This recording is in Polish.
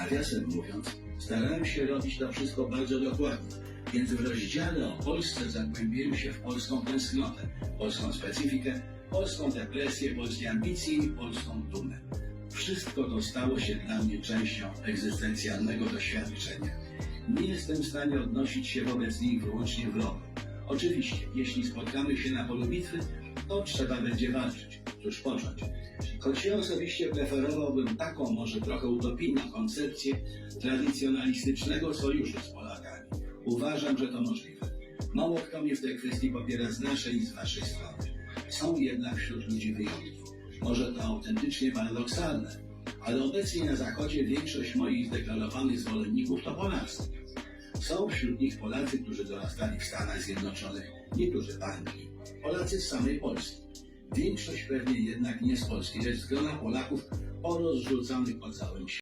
Nawiasem mówiąc, starałem się robić to wszystko bardzo dokładnie, więc w rozdziale o Polsce zagłębiłem się w polską tęsknotę, polską specyfikę, polską depresję, polskie ambicje i polską dumę. Wszystko to stało się dla mnie częścią egzystencjalnego doświadczenia. Nie jestem w stanie odnosić się wobec nich wyłącznie w roku. Oczywiście, jeśli spotkamy się na polu bitwy, to trzeba będzie walczyć. Cóż począć? Choć ja osobiście preferowałbym taką, może trochę utopijną koncepcję tradycjonalistycznego sojuszu z Polakami. Uważam, że to możliwe. Mało kto mnie w tej kwestii popiera z naszej i z waszej strony. Są jednak wśród ludzi wyjątki. Może to autentycznie paradoksalne, ale obecnie na Zachodzie większość moich zdeklarowanych zwolenników to Polacy. Są wśród nich Polacy, którzy dorastali w Stanach Zjednoczonych, niektórzy w Anglii, Polacy z samej Polski. Większość pewnie jednak nie z Polski, lecz z grona Polaków porozrzucanych po całym świecie.